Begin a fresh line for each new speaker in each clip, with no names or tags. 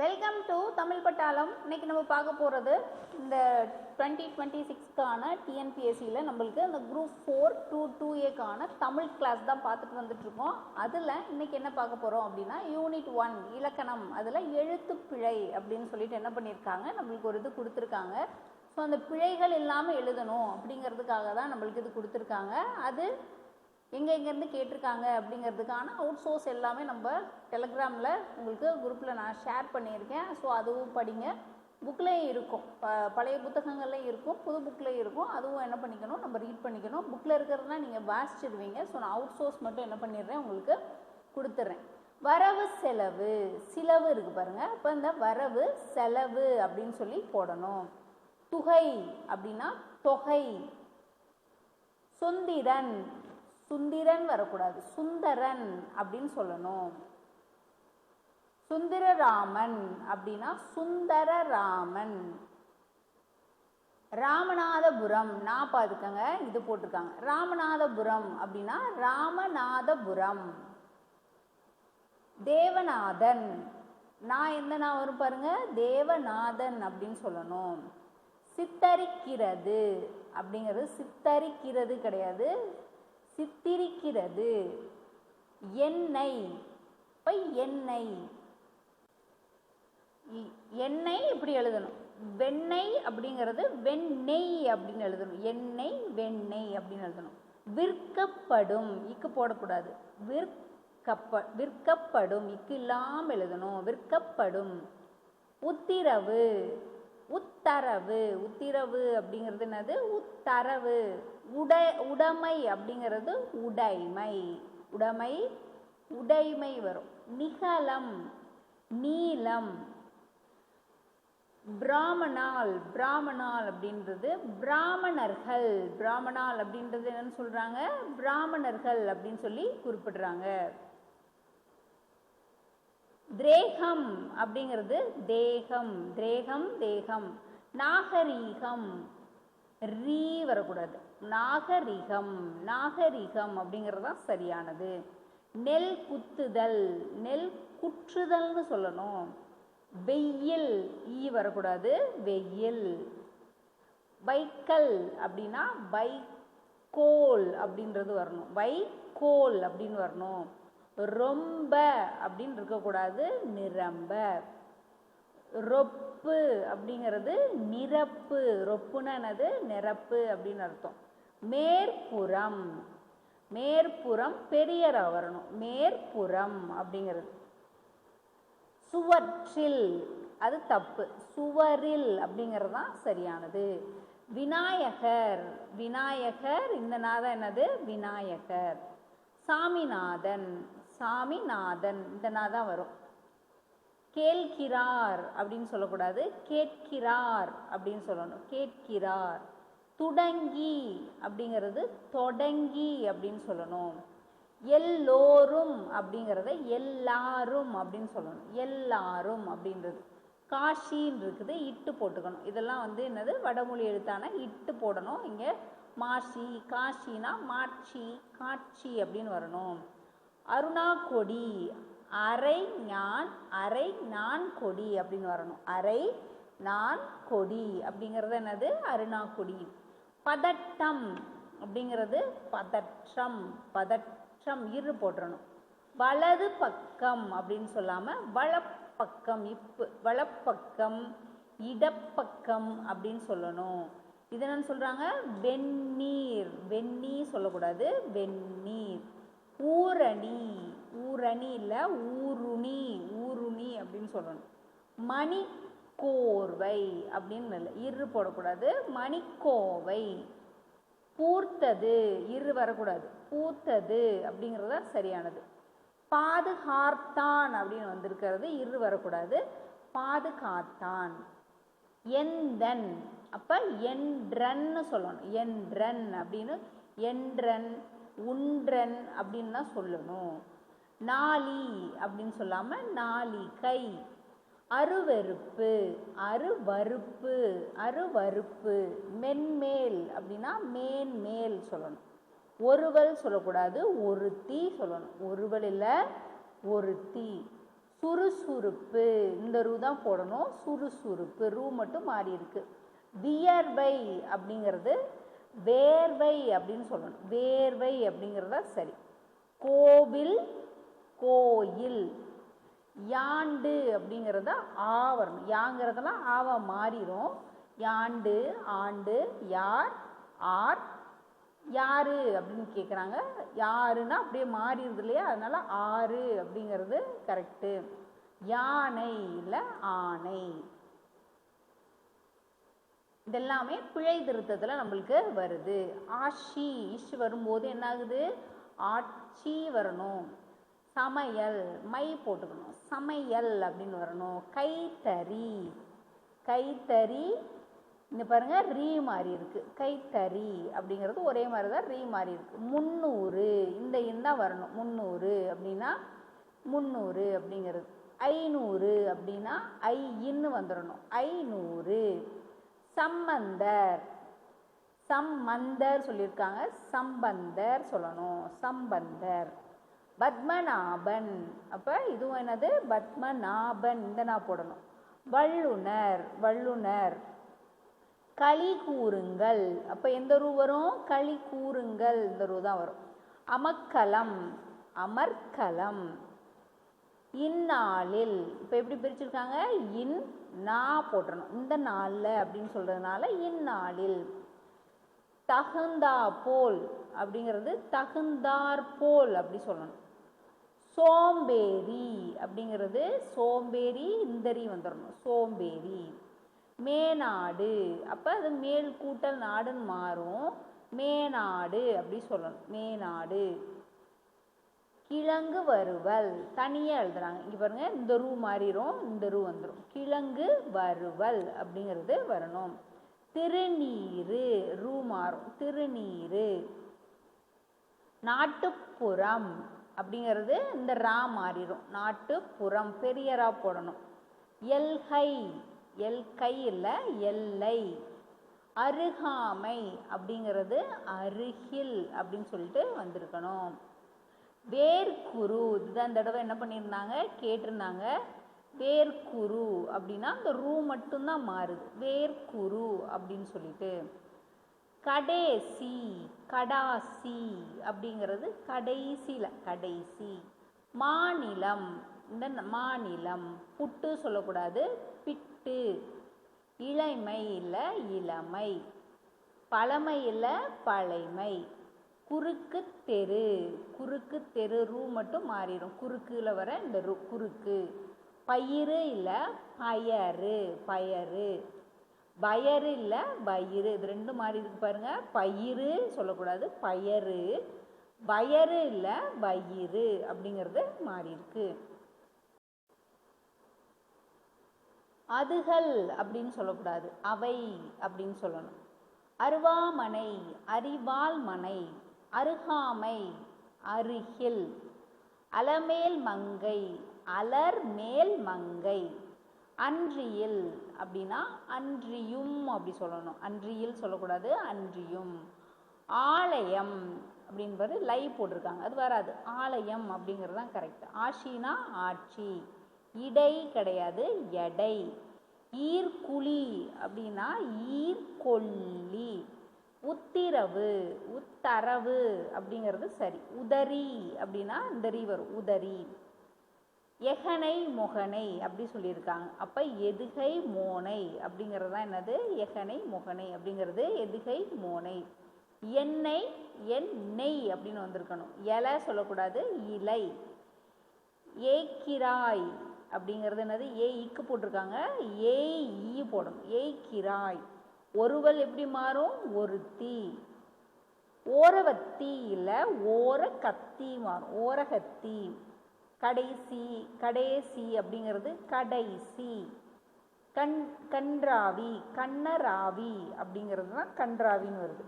Welcome to Tamil பட்டாளம் இன்றைக்கி நம்ம பார்க்க போகிறது இந்த டுவெண்ட்டி டுவெண்ட்டி சிக்ஸ்க்கான டிஎன்பிஎஸ்சியில் நம்மளுக்கு அந்த குரூப் ஃபோர் டூ டூ ஏக்கான தமிழ் கிளாஸ் தான் பார்த்துட்டு வந்துட்டுருக்கோம். அதில் இன்னைக்கு என்ன பார்க்க போகிறோம் அப்படின்னா யூனிட் ஒன் இலக்கணம் அதில் எழுத்துப்பிழை அப்படின்னு சொல்லிட்டு என்ன பண்ணியிருக்காங்க நம்மளுக்கு ஒரு இது கொடுத்துருக்காங்க. ஸோ அந்த பிழைகள் இல்லாமல் எழுதணும் அப்படிங்கிறதுக்காக தான் நம்மளுக்கு இது கொடுத்துருக்காங்க. அது எங்கே எங்கேருந்து கேட்டிருக்காங்க அப்படிங்கிறதுக்கான அவுட் சோர்ஸ் எல்லாமே நம்ம டெலகிராமில் உங்களுக்கு குரூப்பில் நான் ஷேர் பண்ணியிருக்கேன். ஸோ அதுவும் படிங்க. புக்லேயும் இருக்கும். ப பழைய புத்தகங்கள்லையும் இருக்கும். புது புக்லேயும் இருக்கும். அதுவும் என்ன பண்ணிக்கணும்? நம்ம ரீட் பண்ணிக்கணும். புக்கில் இருக்கிறதுனா நீங்கள் வாசிச்சிடுவீங்க ஸோ நான் அவுட் சோர்ஸ் மட்டும் என்ன பண்ணிடுறேன்? உங்களுக்கு கொடுத்துட்றேன். வரவு செலவு. சிலவு இருக்குது பாருங்கள் அப்போ இந்த வரவு செலவு அப்படின்னு சொல்லி போடணும். துகை அப்படின்னா தொகை. சொந்திரன் சுந்திரன் வரக்கூடாது. சுந்தரன் அப்படின்னு சொல்லணும். சுந்தரராமன் அப்படின்னா சுந்தரராமன். ராமநாதபுரம் நான் பார்த்துக்கங்க இது போட்டிருக்காங்க. ராமநாதபுரம் அப்படின்னா ராமநாதபுரம். தேவநாதன். நான் எந்த நான் வரும் பாருங்க. தேவநாதன் அப்படின்னு சொல்லணும். சித்தரிக்கிறது அப்படிங்கிறது சித்தரிக்கிறது கிடையாது. சித்திரிக்கிறது. எண்ணெய் இப்போ எண்ணெய் இ- எண்ணெய் இப்படி எழுதணும். வெண்ணெய் அப்படிங்கிறது வெண்ணெய் அப்படின்னு எழுதணும். எண்ணெய் வெண்ணெய் அப்படின்னு எழுதணும். விற்கப்படும் இக்கு போடக்கூடாது. விற்கப்ப விற்கப்படும் இக்கு இல்லாமல் எழுதணும். விற்கப்படும். உத்திரவு உத்தரவு. உத்திரவு அப்படிங்கிறது என்னது? உத்தரவு. உடை உடைமை அப்படிங்கிறது உடைமை. உடைமை உடைமை வரும். நிகலம் நீலம் பிராமணால் பிராமணால் அப்படின்றது பிராமணர்கள். பிராமணால் அப்படின்றது என்னன்னு சொல்றாங்க? பிராமணர்கள் அப்படின்னு சொல்லி குறிப்பிடுறாங்க. திரேகம் அப்படிங்கிறது தேகம். திரேகம் தேகம். நாகரீகம். ரீ வரக்கூடாது. நாகரிகம் நாகரிகம் அப்படிங்கிறது தான் சரியானது. நெல் குத்துதல் நெல் குற்றுதல்னு சொல்லணும். வெயில் ஈ வரக்கூடாது வெயில். வைக்கல் அப்படின்னா வைக்கோல் அப்படின்றது வரணும். வைக்கோல் அப்படின்னு வரணும். ரொம்ப அப்படின்னு இருக்கக்கூடாது நிரம்ப. ரொப்பு அப்படிங்கிறது நிரப்பு. ரொப்புன்னா என்னது? நிரப்பு அப்படின்னு அர்த்தம். மேற்புறம். மேற்புறம் பெரியராக வரணும். மேற்புறம் அப்படிங்கிறது. சுவற்றில். அது தப்பு. சுவரில் அப்படிங்கிறது தான் சரியானது. விநாயகர். விநாயகர் இந்த நாதம் என்னது? விநாயகர். சாமிநாதன். சாமிநாதன். இந்த நாதான் வரும். கேள்கிறார் அப்படின்னு சொல்லக்கூடாது. கேட்கிறார் அப்படின்னு சொல்லணும். கேட்கிறார். துடங்கி அப்படிங்கிறது தொடங்கி அப்படின்னு சொல்லணும். எல்லோரும் அப்படிங்கிறத எல்லாரும் அப்படின்னு சொல்லணும். எல்லாரும் அப்படின்றது. காஷின்னு இருக்குது இட்டு போட்டுக்கணும். இதெல்லாம் வந்து என்னது? வடமொழி எழுத்தான இட்டு போடணும். இங்கே மாஷி காஷினா மாட்சி காட்சி அப்படின்னு வரணும். அருணா கொடி அரை ஞான் அரை நான் கொடி அப்படின்னு வரணும். அரை நான் கொடி அப்படிங்கிறது என்னது? அருணா கொடி பதட்டம் அப்படிங்கிறது பதற்றம் பதற்றம் இரு போட்டுறணும். வலது பக்கம் அப்படின்னு சொல்லாமல் வலப்பக்கம் இப்பு வலப்பக்கம் இடப்பக்கம் அப்படின்னு சொல்லணும். இது என்னன்னு சொல்கிறாங்க வெந்நீர். வெந்நீர் சொல்லக்கூடாது. வெந்நீர். ஊரணி. ஊரணி இல்லை ஊருணி. ஊருணி அப்படின்னு சொல்லணும். மணி கோர்வை அப்படின்னு இல்லை இரு போடக்கூடாது மணிக்கோவை. பூர்த்தது இரு வரக்கூடாது பூத்தது அப்படிங்கிறது தான் சரியானது. பாதுகாத்தான் அப்படின்னு வந்திருக்கிறது இரு வரக்கூடாது பாதுகாத்தான். எந்தன் அப்போ என்றன்னு சொல்லணும் என்றன் அப்படின்னு என்றன் உன்றன் அப்படின்னு தான் சொல்லணும். நாளி அப்படின்னு சொல்லாமல் நாளிகை. அருவெறுப்பு அருவருப்பு அருவருப்பு மென்மேல் அப்படின்னா மேன்மேல் சொல்லணும். ஒருவல் சொல்லக்கூடாது ஒருத்தி சொல்லணும். ஒருவல் இல்லை ஒருத்தி. சுறுசுறுப்பு இந்த ரூ தான் போடணும். சுறுசுறுப்பு ரூ மட்டும் மாறி இருக்கு. வியர்வை அப்படிங்கிறது வேர்வை அப்படின்னு சொல்லணும். வேர்வை அப்படிங்கிறதா சரி. கோவில் கோயில். யாண்டு அப்படிங்கிறத ஆ வரணும். யாங்கிறதெல்லாம் ஆவா மாறிடும் யாண்டு ஆண்டு யார் ஆர் யாரு அப்படின்னு கேட்குறாங்க யாருன்னா அப்படியே மாறிடுது இல்லையா? அதனால ஆறு அப்படிங்கிறது கரெக்டு யானை இல்லை ஆணை. இதெல்லாமே பிழை திருத்தத்தில் நம்மளுக்கு வருது. ஆஷி இஷ் வரும்போது என்ன ஆகுது ஆட்சி வரணும். சமையல் மை போட்டுக்கணும். சமையல் அப்படின்னு வரணும். கைத்தறி. கைத்தறி இந்த பாருங்க ரீ மாறி இருக்குது கைத்தறி அப்படிங்கிறது ஒரே மாதிரி தான் ரீ மாறி இருக்குது முந்நூறு. இந்த இன் தான் வரணும். முந்நூறு அப்படின்னா முந்நூறு அப்படிங்கிறது. ஐநூறு அப்படின்னா ஐ இன்னு வந்துடணும் ஐநூறு. சம்பந்தர். சம்மந்தர் சொல்லியிருக்காங்க. சம்பந்தர் சொல்லணும். சம்பந்தர். பத்மநாபன். அப்போ இதுவும் என்னது? பத்மநாபன். இந்த நான் போடணும். வள்ளுனர் வள்ளுனர். களி கூறுங்கள். அப்போ எந்த ரூ வரும்? களி கூறுங்கள். இந்த ரூ தான் வரும். அமக்கலம் அமர்க்கலம். இந்நாளில். இப்போ எப்படி பிரிச்சிருக்காங்க? இன் நா போட்டணும். இந்த நாளில் அப்படின்னு சொல்கிறதுனால இந்நாளில். தகுந்தா போல். அப்படிங்கிறது தகுந்தார் போல் அப்படி சொல்லணும். சோம்பேறி அப்படிங்கிறது சோம்பேறி இந்தரி வந்துடணும் சோம்பேறி. மேநாடு. அப்போ அது மேல் கூட்டல் நாடுன்னு மாறும். மேநாடு அப்படி சொல்லணும். மேநாடு. கிழங்கு வறுவல். தனியாக எழுதுறாங்க. இங்கே பாருங்க இந்த ரூ மாறிடும் இந்த ரூ வந்துடும் கிழங்கு வறுவல் அப்படிங்கிறது வரணும். திருநீரு ரூ மாறும். திருநீரு நாட்டுப்புறம். அப்படிங்கிறது இந்த ரா மாறிடும். நாட்டுப்புறம் பெரிய ரா போடணும். எல்கை எல்கை இல்லை எல்லை. அருகாமை அப்படிங்கிறது அருகில் அப்படின்னு சொல்லிட்டு வந்திருக்கணும். வேர்க்குரு இதுதான் இந்த தடவை என்ன பண்ணியிருந்தாங்க? கேட்டிருந்தாங்க. வேர்க்குரு அப்படின்னா அந்த ரூ மட்டும்தான் மாறுது. வேர்க்குரு அப்படின்னு சொல்லிட்டு. கடைசி கடாசி அப்படிங்கிறது கடைசியில் கடைசி. மாநிலம் இந்த மாநிலம் புட்டு சொல்லக்கூடாது பிட்டு. இளமை இல்லை இளமை பழமை இல்லை பழைமை. குறுக்கு தெரு குறுக்கு தெரு ரூ மட்டும் மாறிடும். குறுக்குல வர இந்த ரூ குறுக்கு. பயிறு இல்லை பயறு பயறு. பயறு இல்லை பயிறு இது ரெண்டும் மாறி இருக்கு பாருங்க. பயிறு சொல்லக்கூடாது பயறு. பயறு இல்லை பயிறு அப்படிங்கிறது மாறி இருக்கு. அதுகள் அப்படின்னு சொல்லக்கூடாது அவை அப்படின்னு சொல்லணும். அருவாமனை அரிவாள் மனை அருகாமை அருகில். அலமேல் மங்கை அலர் மேல் மங்கை. அன்றியில் அப்படின்னா அன்றியும் அப்படி சொல்லணும். அன்றியில் சொல்லக்கூடாது அன்றியும். ஆலயம் அப்படின்றது லை போட்டிருக்காங்க. அது வராது. ஆலயம் அப்படிங்கிறது தான் கரெக்ட் ஆஷினா ஆட்சி. இடை கிடையாது எடை. ஈர்க்குழி அப்படின்னா ஈர்கொல்லி. உத்திரவு உத்தரவு அப்படிங்கிறது சரி. உதரி அப்படின்னா இந்த வரும் உதரி எகனை முகனை அப்படி சொல்லியிருக்காங்க. அப்போ எதுகை மோனை அப்படிங்கிறது தான் என்னது? எகனை முகனை அப்படிங்கிறது எதுகை மோனை. எண்ணெய் எண்ணெய் அப்படின்னு வந்திருக்கணும். இலை சொல்லக்கூடாது இலை. ஏக்கிராய் அப்படிங்கிறது என்னது? ஏ இக்கு போட்டிருக்காங்க. ஏய் ஈ போடணும். ஏய்கிராய் ஒருவல் எப்படி மாறும்? ஒருத்தி ஓரவத்தி இல்லை ஓர கத்தி மாறும். ஓரகத்தி. கடைசி கடைசி அப்படிங்கிறது கடைசி. கண் கன்றாவி கண்ணராவி அப்படிங்கிறது தான் கன்றாவின்னு வருது.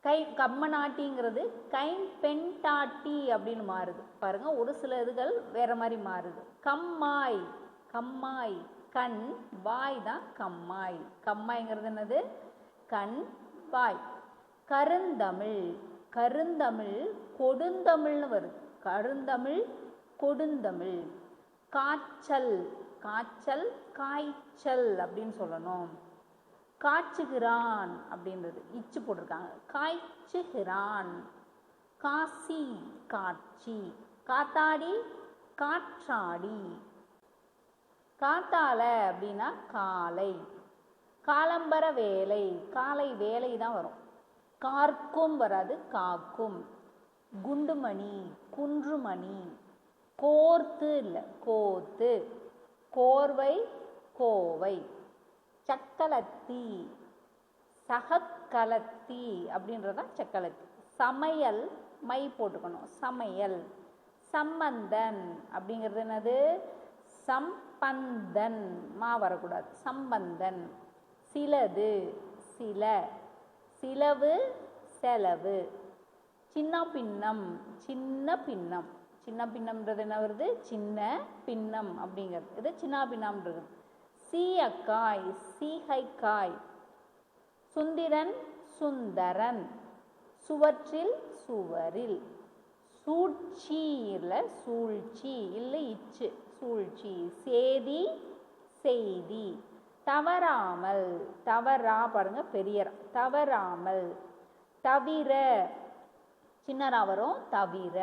கை கம்மநாட்டிங்கிறது கை பெண்டாட்டி அப்படின்னு மாறுது. பாருங்க ஒரு சில இதுகள் வேற மாதிரி மாறுது. கம்மாய் கம்மாய். கண் வாய் தான் கம்மாய். கம்மாய்ங்கிறது என்னது? கண் வாய். கருந்தமிழ் கருந்தமிழ் கொடுந்தமிழ்னு வருது. கருந்தமிழ் கொடுந்தமிழ். காய்ச்சல் காய்ச்சல் காய்ச்சல் அப்படின்னு சொல்லணும். காய்ச்சுகிறான் அப்படின்றது. இச்சு போட்டிருக்காங்க. காய்ச்சுகிறான். காசி காட்சி. காத்தாடி காற்றாடி. காத்தால அப்படின்னா காலை. காலம்பர வேலை. காலை வேலை தான் வரும். கார்க்கும் வராது காக்கும். குண்டுமணி குன்றுமணி. கோர்த்து இல்லை கோத்து. கோர்வை கோவை. சக்கலத்தி சகக்கலத்தி அப்படின்றதான் சக்கலத்தி. சமையல் மை போட்டுக்கணும் சமையல். சம்பந்தன் அப்படிங்கிறது என்னது? சம்பந்தன். மா வரக்கூடாது. சம்பந்தன். சிலது சில. சிலவு செலவு. சின்ன பின்னம் சின்ன பின்னம் சின்ன பின்னம்ன்றது என்ன வருது? சின்ன பின்னம் அப்படிங்கிறது. இது சின்ன பின்னம்ன்றது சீயக்காய் சீகைக்காய். சுந்திரன் சுந்தரன். சுவற்றில் சுவரில். சூழ்ச்சி இல்லை சூழ்ச்சி இல்லை இச்சு சூழ்ச்சி. சேதி செய்தி. தவறாமல். தவறா பாருங்க பெரியரா தவறாமல். தவிர சின்னரா வரும் தவிர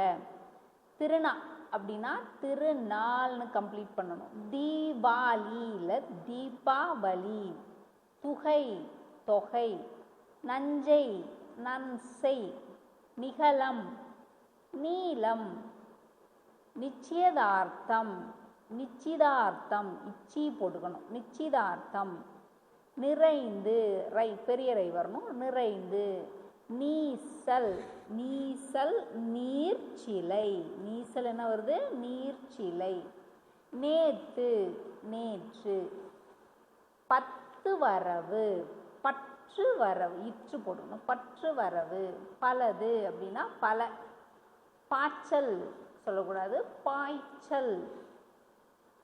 திருநா அப்படின்னா திருநாள்னு கம்ப்ளீட் பண்ணணும். தீபாவளியில் தீபாவளி துகை தொகை நஞ்சை நன்சை நிகழம் நீளம் நிச்சயதார்த்தம் நிச்சிதார்த்தம் இச்சி போட்டுக்கணும். நிச்சிதார்த்தம் நிறைந்து ரை பெரிய ரை வரணும். நிறைந்து நீசல் நீசல் நீர்ச்சிலை. நீசல் என்ன வருது? நீர்ச்சிலை. நேத்து நேற்று. பத்து வரவு. பற்று வரவு. இற்று போடணும். பற்று வரவு. பலது அப்படின்னா பல. பாய்ச்சல் சொல்லக்கூடாது. பாய்ச்சல்.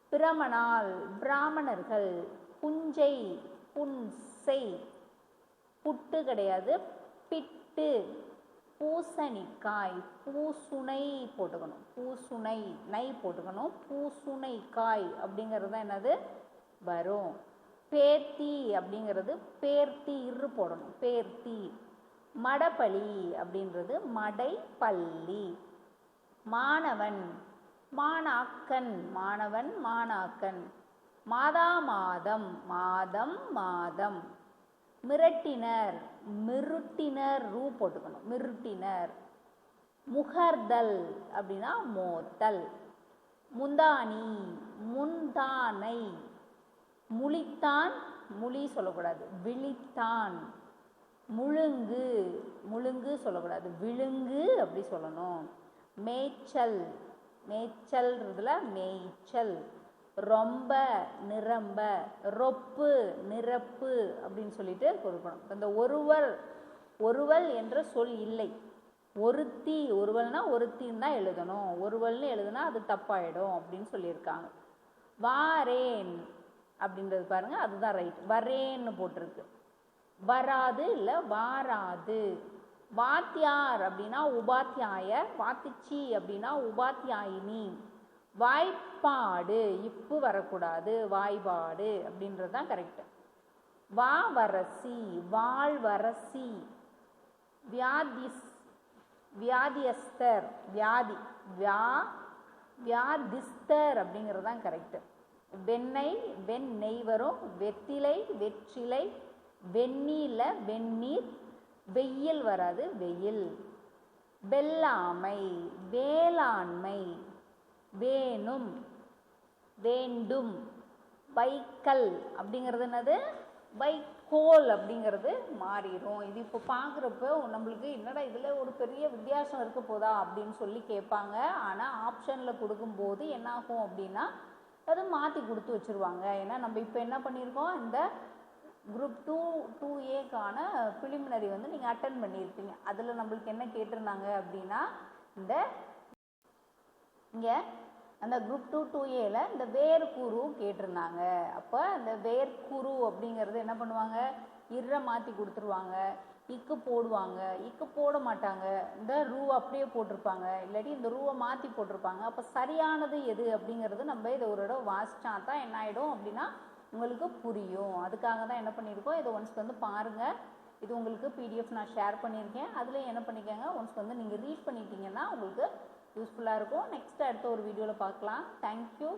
பிரமணால் பிராமணர்கள். புஞ்சை புன்சை புட்டு கிடையாது. பிட்டு. பூசணிக்காய் பூசுனை போட்டுக்கணும். பூசுனை நை போட்டுக்கணும். பூசுனைக்காய் அப்படிங்கிறது தான் என்னது? வரும். பேர்த்தி அப்படிங்கிறது பேர்த்தி இரு போடணும். பேர்த்தி. மடப்பள்ளி அப்படின்றது மடைப்பள்ளி. மாணவன் மாணாக்கன் மாணவன் மாணாக்கன். மாதா மாதம் மாதம் மாதம். மிரட்டினர். மிருட்டினர் ரூ போட்டுக்கணும். மிருட்டினர். முகர்தல் அப்படின்னா மோத்தல் முந்தானி முந்தானை. முழித்தான் முழி சொல்லக்கூடாது. விழித்தான். முழுங்கு முழுங்கு சொல்லக்கூடாது. விழுங்கு அப்படி சொல்லணும். மேய்ச்சல். மேய்ச்சல்ன்றதுல மேய்ச்சல். ரொம்ப நிரம்ப ரொப்பு நிரப்பு அப்படின்னு சொல்லிட்டு கொடுக்கணும். இந்த ஒருவர் ஒருவல் என்ற சொல் இல்லை. ஒருத்தி ஒருவல்னா ஒருத்தின்னு தான் எழுதணும். ஒருவல்னு எழுதுனா அது தப்பாயிடும் அப்படின்னு சொல்லியிருக்காங்க. வாரேன் அப்படின்றது பாருங்க அதுதான் ரைட் வரேன்னு போட்டிருக்கு. வராது இல்லை வாராது. வாத்தியார் அப்படின்னா உபாத்தியாயர் வாத்திச்சி அப்படின்னா உபாத்தியாயினி. வாய்ப்பாடு இப்பு வரக்கூடாது வாய்பாடு அப்படின்றது தான் கரெக்டு வாவரசி வாழ்வரசி வியாதிஸ் வியாதியஸ்தர் வியாதி வியா வியாதிஸ்தர் அப்படிங்கிறது தான் கரெக்டு வெண்ணெய் வெண்ணெய் வரும் வெத்திலை வெற்றிலை வெந்நீரில் வெந்நீர் வெயில் வராது வெயில். வெள்ளாமை வேளாண்மை வேணும். வேண்டும். வைக்கல் அப்படிங்கிறது என்னது? வைக்கோல் அப்படிங்கிறது மாறிடும். இது இப்போ பார்க்குறப்ப நம்மளுக்கு என்னடா இதில் ஒரு பெரிய வித்தியாசம் இருக்க போதா அப்படின்னு சொல்லி கேட்பாங்க. ஆனால் ஆப்ஷனில் கொடுக்கும்போது என்னாகும் அப்படின்னா அது மாற்றி கொடுத்து வச்சுருவாங்க. ஏன்னா நம்ம இப்போ என்ன பண்ணியிருக்கோம்? இந்த குரூப் டூ டூ ஏக்கான பிலிமினரி வந்து நீங்கள் அட்டன் பண்ணியிருப்பீங்க. அதில் நம்மளுக்கு என்ன கேட்டிருந்தாங்க அப்படின்னா இந்த இங்கே அந்த குரூப் டூ டூ ஏல இந்த வேர் வேர்க்குரு கேட்டிருந்தாங்க. அப்போ அந்த வேர்க்குரு அப்படிங்கிறது என்ன பண்ணுவாங்க? இற மாற்றி கொடுத்துருவாங்க. இக்கு போடுவாங்க. இக்கு போட மாட்டாங்க. இந்த ரூ அப்படியே போட்டிருப்பாங்க. இல்லாட்டி இந்த ரூவை மாற்றி போட்டிருப்பாங்க. அப்போ சரியானது எது அப்படிங்கிறது நம்ம இதை ஒரு இடம் வாசிச்சா தான் என்ன ஆகிடும் அப்படின்னா உங்களுக்கு புரியும். அதுக்காக தான் என்ன பண்ணியிருக்கோம்? இதை ஒன்ஸ் வந்து பாருங்கள் இது உங்களுக்கு பிடிஎஃப் நான் ஷேர் பண்ணியிருக்கேன். அதில் என்ன பண்ணிக்கோங்க? ஒன்ஸ் வந்து நீங்கள் ரீட் பண்ணிட்டீங்கன்னா உங்களுக்கு யூஸ்ஃபுல்லாக இருக்கும். நெக்ஸ்ட் அடுத்த ஒரு வீடியோவில் பார்க்கலாம். தேங்க்யூ